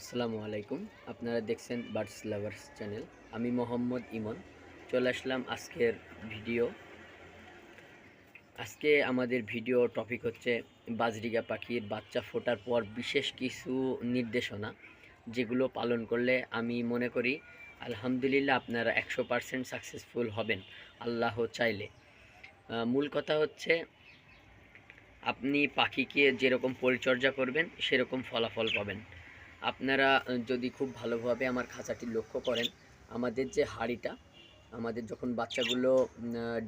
আসসালামু আলাইকুম। আপনারা দেখছেন বার্ডস লাভার্স চ্যানেল। আমি মোহাম্মদ ইমন। চলে আসলাম আজকের ভিডিও। আজকে আমাদের ভিডিও টপিক হচ্ছে বাজরিগা পাখির বাচ্চা ফোটার পর বিশেষ কিছু নির্দেশনা, যেগুলো পালন করলে আমি মনে করি, আলহামদুলিল্লাহ আপনারা একশো পারসেন্ট সাকসেসফুল হবেন, আল্লাহ চাইলে। মূল কথা হচ্ছে, আপনি পাখিকে যেরকম পরিচর্যা করবেন, সেরকম ফলাফল পাবেন। আপনারা যদি খুব ভালোভাবে আমার খাঁচাটি লক্ষ্য করেন, আমাদের যে হাঁড়িটা, আমাদের যখন বাচ্চাগুলো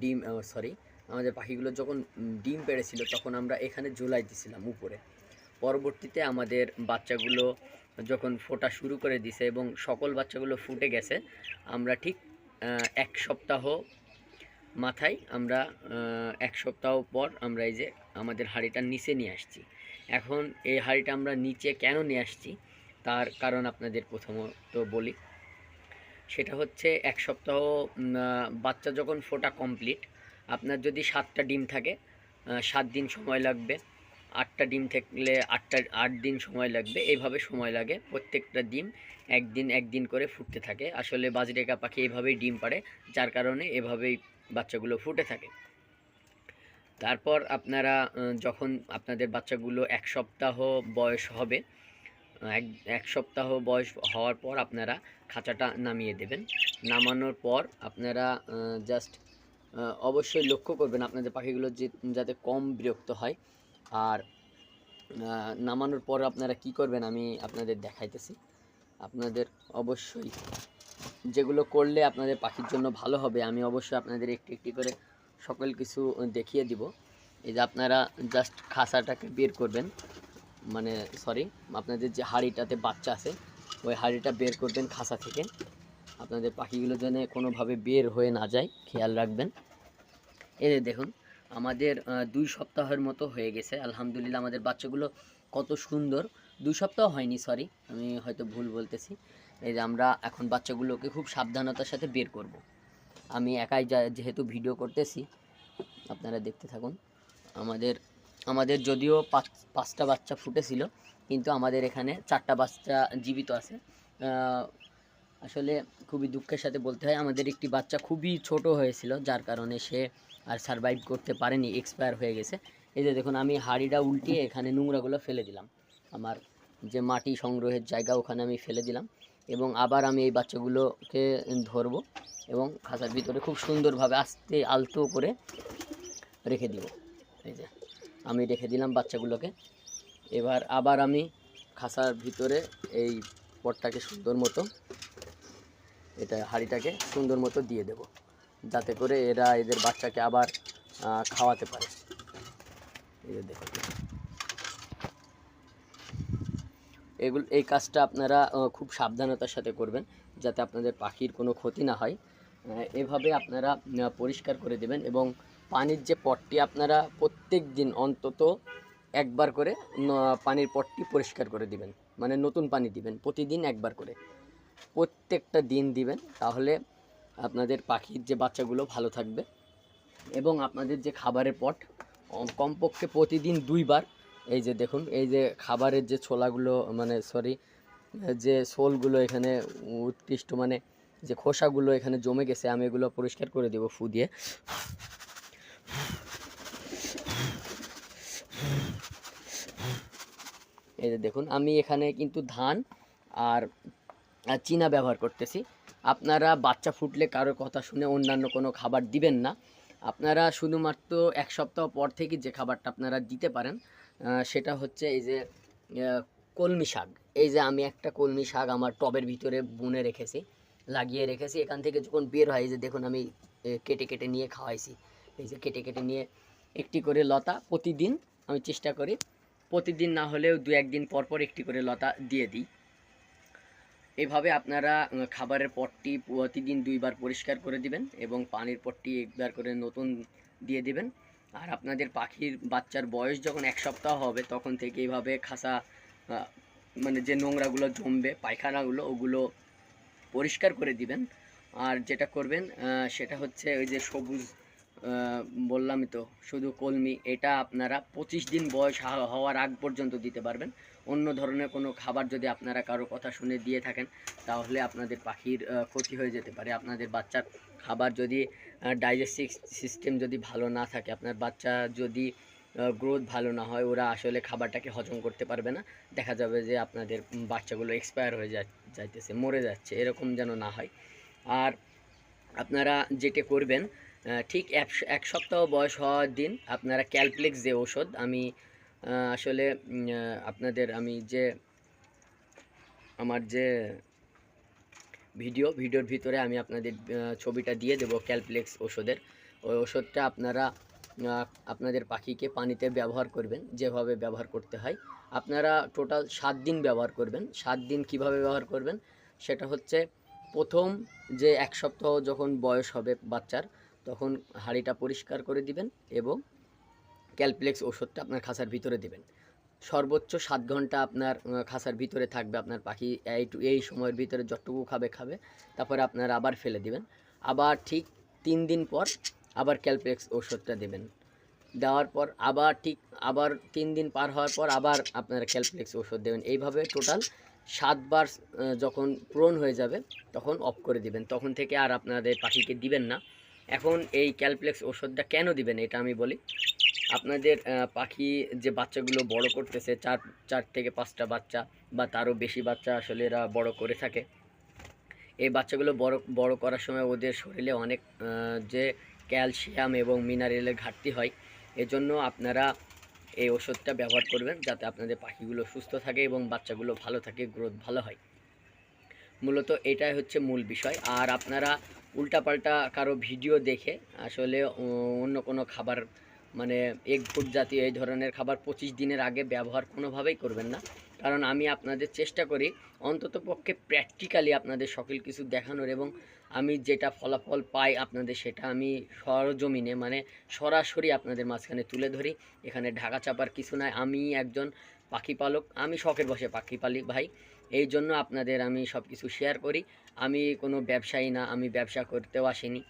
ডিম সরি আমাদের পাখিগুলো যখন ডিম পেড়েছিল, তখন আমরা এখানে ঝুলাই দিছিলাম উপরে। পরবর্তীতে আমাদের বাচ্চাগুলো যখন ফোটা শুরু করে দিছে এবং সকল বাচ্চাগুলো ফুটে গেছে, আমরা ঠিক এক সপ্তাহ মাথায় আমরা এক সপ্তাহ পর আমরা এই যে আমাদের হাঁড়িটা নিচে নিয়ে আসছি। এখন এই হাঁড়িটা আমরা নিচে কেন নিয়ে আসছি? তার কারণ আপনাদের প্রথমত বলি। সেটা হচ্ছে এক সপ্তাহ বাচ্চা যখন ফোটা কমপ্লিট আপনার যদি সাতটা ডিম থাকে সাত দিন সময় লাগবে। আটটা ডিম থাকলে আটটা, আট দিন সময় লাগবে। এইভাবে সময় লাগে, প্রত্যেকটা ডিম একদিন একদিন করে ফুটতে থাকে। আসলে বাজরেকা পাখি এভাবেই ডিম পাড়ে, যার কারণে এভাবেই বাচ্চাগুলো ফুটে থাকে। তারপর আপনারা যখন আপনাদের বাচ্চাগুলো এক সপ্তাহ বয়স হবে এক এক সপ্তাহ বয়স হওয়ার পর আপনারা খাঁচাটা নামিয়ে দেবেন। নামানোর পর আপনারা জাস্ট অবশ্যই লক্ষ্য করবেন আপনাদের পাখিগুলো যে, যাতে কম বিরক্ত হয়। আর নামানোর পর আপনারা কি করবেন আমি আপনাদের দেখাইতেছি। আপনাদের অবশ্যই যেগুলো করলে আপনাদের পাখির জন্য ভালো হবে, আমি অবশ্যই আপনাদের একটি একটি করে সকল কিছু দেখিয়ে দিব। এই যে আপনারা জাস্ট খাঁচাটাকে বের করবেন। মানে সরি আপনাদের যে হাঁড়িটাতে বাচ্চা আছে, ওই হাঁড়িটা বের করবেন খাঁচা থেকে। আপনাদের পাখিগুলো যেন কোনোভাবে বের হয়ে না যায়, খেয়াল রাখবেন। যে দেখুন, আমাদের দুই সপ্তাহের মতো হয়ে গেছে। আলহামদুলিল্লাহ, আমাদের বাচ্চাগুলো কত সুন্দর। দুই সপ্তাহ হয়নি সরি আমি হয়তো ভুল বলতেছি। এই যে আমরা এখন বাচ্চাগুলোকে খুব সাবধানতার সাথে বের করব। আমি একাই যেহেতু ভিডিও করতেছি, আপনারা দেখতে থাকুন। আমাদের আমাদের যদিও পাঁচ, পাঁচটা বাচ্চা ফুটেছিল, কিন্তু আমাদের এখানে চারটা বাচ্চা জীবিত আছে। আসলে খুবই দুঃখের সাথে বলতে হয়, আমাদের একটি বাচ্চা খুবই ছোট হয়েছিল, যার কারণে সে আর সারভাইভ করতে পারেনি এক্সপায়ার হয়ে গেছে। এই যে দেখুন, আমি হাঁড়িটা উল্টিয়ে এখানে নোংরাগুলো ফেলে দিলাম। আমার যে মাটি সংগ্রহের জায়গা, ওখানে আমি ফেলে দিলাম এবং আবার আমি এই বাচ্চাগুলোকে ধরবো এবং খাঁচার ভিতরে খুব সুন্দরভাবে আস্তে আলতো করে রেখে দিব। এই যে। আমি রেখে দিলাম বাচ্চাগুলোকে। এবার আবার আমি খাসার ভিতরে এই পটটাকে সুন্দর মতো, এটা হাঁড়িটাকে সুন্দর মতো দিয়ে দেব, যাতে করে এরা এদের বাচ্চাকে আবার খাওয়াতে পারে। দেখুন। এগুলো, এই কাজটা আপনারা খুব সাবধানতার সাথে করবেন, যাতে আপনাদের পাখির কোনো ক্ষতি না হয়। এভাবে আপনারা পরিষ্কার করে দেবেন এবং পানির যে পটটি আপনারা প্রত্যেক দিন অন্তত একবার করে পানির পটটি পরিষ্কার করে দিবেন। মানে নতুন পানি দিবেন, প্রতিদিন একবার করে। প্রত্যেকটা দিন দিবেন, তাহলে আপনাদের পাখির যে বাচ্চাগুলো ভালো থাকবে। এবং আপনাদের যে খাবারের পট কমপক্ষে প্রতিদিন দুইবার, এই যে দেখুন, এই যে খাবারের যে ছোলাগুলো মানে সরি যে শোলগুলো এখানে উৎকৃষ্ট মানে যে খোসাগুলো এখানে জমে গেছে, আমি এগুলো পরিষ্কার করে দেবো, ফু দিয়ে। এই যে দেখুন, আমি এখানে কিন্তু ধান আর চীনা ব্যবহার করতেছি। আপনারা বাচ্চা ফুটলে কারও কথা শুনে অন্যান্য কোনো খাবার দিবেন না। আপনারা শুধুমাত্র এক সপ্তাহ পর থেকে যে খাবারটা আপনারা দিতে পারেন সেটা হচ্ছে এই যে কলমি শাক। এই যে আমি একটা কলমি শাক আমার টবের ভিতরে বুনে রেখেছি, লাগিয়ে রেখেছি। এখান থেকে যখন বের হয়, এই যে দেখুন, আমি কেটে কেটে নিয়ে খাওয়াইছি। এই যে কেটে কেটে নিয়ে একটি করে লতা প্রতিদিন আমি চেষ্টা করি প্রতিদিন না হলেও দু একদিন পর পর একটি করে লতা দিয়ে দিই। এভাবে আপনারা খাবারের পটটি প্রতিদিন দুইবার পরিষ্কার করে দিবেন এবং পানির পটটি একবার করে নতুন দিয়ে দিবেন। আর আপনাদের পাখির, বাচ্চার বয়স যখন এক সপ্তাহ হবে, তখন থেকে এইভাবে খাসা মানে যে নোংরাগুলো জমবে, পায়খানাগুলো, ওগুলো পরিষ্কার করে দিবেন। আর যেটা করবেন সেটা হচ্ছে ওই যে সবুজ বললামই তো, শুধু কলমি, এটা আপনারা পঁচিশ দিন বয়স হওয়ার আগ পর্যন্ত দিতে পারবেন। অন্য ধরনের কোনো খাবার যদি আপনারা কারও কথা শুনে দিয়ে থাকেন, তাহলে আপনাদের পাখির ক্ষতি হয়ে যেতে পারে। আপনাদের বাচ্চার খাবার যদি ডাইজেস্টিভ সিস্টেম যদি ভালো না থাকে, আপনার বাচ্চা যদি গ্রোথ ভালো না হয়, ওরা আসলে খাবারটাকে হজম করতে পারবে না। দেখা যাবে যে আপনাদের বাচ্চাগুলো এক্সপায়ার হয়ে যাইতেছে, মরে যাচ্ছে, এরকম যেন না হয়। আর আপনারা যেটা করবেন ঠিক এক সপ্তাহ বয়স হওয়ার দিন আপনারা ক্যালপ্লেক্স যে ওষুধ আমি আসলে আপনাদের, আমি যে, আমার যে ভিডিও, ভিডিওর ভিতরে আমি আপনাদের ছবিটা দিয়ে দেবো ক্যালপ্লেক্স ওষুধের ওই ওষুধটা আপনারা আপনাদের পাখিকে পানিতে ব্যবহার করবেন, যেভাবে ব্যবহার করতে হয়। আপনারা টোটাল সাত দিন ব্যবহার করবেন। সাত দিন কীভাবে ব্যবহার করবেন? সেটা হচ্ছে প্রথম যে এক সপ্তাহ যখন বয়স হবে বাচ্চার তখন হাঁড়িটা পরিষ্কার করে দিবেন এবং ক্যালপ্লেক্স ওষুধটা আপনার খাঁচার ভিতরে দিবেন। সর্বোচ্চ সাত ঘণ্টা আপনার খাঁচার ভিতরে থাকবে আপনার পাখি, এই এই সময়ের ভিতরে যতটুকু খাবে খাবে। তারপরে আপনারা আবার ফেলে দিবেন। আবার ঠিক তিন দিন পর আবার ক্যালপ্লেক্স ওষুধটা দেবেন। দেওয়ার পর আবার ঠিক, আবার তিন দিন পার হওয়ার পর আবার আপনারা ক্যালপ্লেক্স ওষুধ দেবেন। এইভাবে টোটাল সাতবার যখন পূরণ হয়ে যাবে, তখন অফ করে দিবেন। তখন থেকে আর আপনাদের পাখিকে দিবেন না। এখন এই ক্যালপ্লেক্স ওষুধটা কেন দিবেন এটা আমি বলি। আপনাদের পাখি যে বাচ্চাগুলো বড় করতেছে, চার চার থেকে পাঁচটা বাচ্চা বা তারও বেশি বাচ্চা আসলে এরা বড় করে থাকে। এই বাচ্চাগুলো বড় বড় করার সময় ওদের শরীরে অনেক যে ক্যালসিয়াম এবং মিনারেলের ঘাটতি হয়, এজন্য আপনারা এই ওষুধটা ব্যবহার করবেন যাতে আপনাদের পাখিগুলো সুস্থ থাকে এবং বাচ্চাগুলো ভালো থাকে, গ্রোথ ভালো হয়। মূলত এটাই হচ্ছে মূল বিষয়। আর আপনারা উল্টাপাল্টা কারও ভিডিও দেখে, আসলে অন্য কোনো খাবার মানে এগ ফুড জাতীয় এই ধরনের খাবার পঁচিশ দিনের আগে ব্যবহার কোনোভাবেই করবেন না। কারণ আমি আপনাদের চেষ্টা করি অন্তত পক্ষে প্র্যাকটিক্যালি আপনাদের সকল কিছু দেখানোর এবং আমি যেটা ফলাফল পাই আপনাদের সেটা আমি সরজমিনে মানে সরাসরি আপনাদের মাঝখানে তুলে ধরি। এখানে ঢাকা চাপার কিছু নাই। আমি একজন পাখি পালক। আমি শখের বসে পাখি পালি ভাই এই জন্য আপনাদের আমি সব কিছু শেয়ার করি। আমি কোনো ব্যবসায়ী না, আমি ব্যবসা করতেও আসিনি।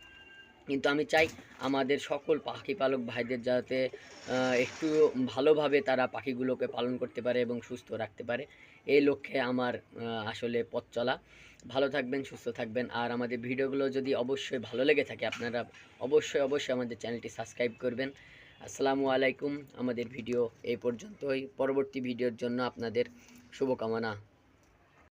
কিন্তু আমি চাই আমাদের সকল পাখি পালক ভাইদের যাতে একটু ভালোভাবে তারা পাখিগুলোকে পালন করতে পারে এবং সুস্থ রাখতে পারে। এই লক্ষ্যে আমার আসলে পথ চলা। ভালো থাকবেন, সুস্থ থাকবেন। আর আমাদের ভিডিওগুলো যদি অবশ্যই ভালো লেগে থাকে, আপনারা অবশ্যই অবশ্যই আমাদের চ্যানেলটি সাবস্ক্রাইব করবেন। আসসালামু আলাইকুম। আমাদের ভিডিও এই পর্যন্তই। পরবর্তী ভিডিওর জন্য আপনাদের শুভকামনা।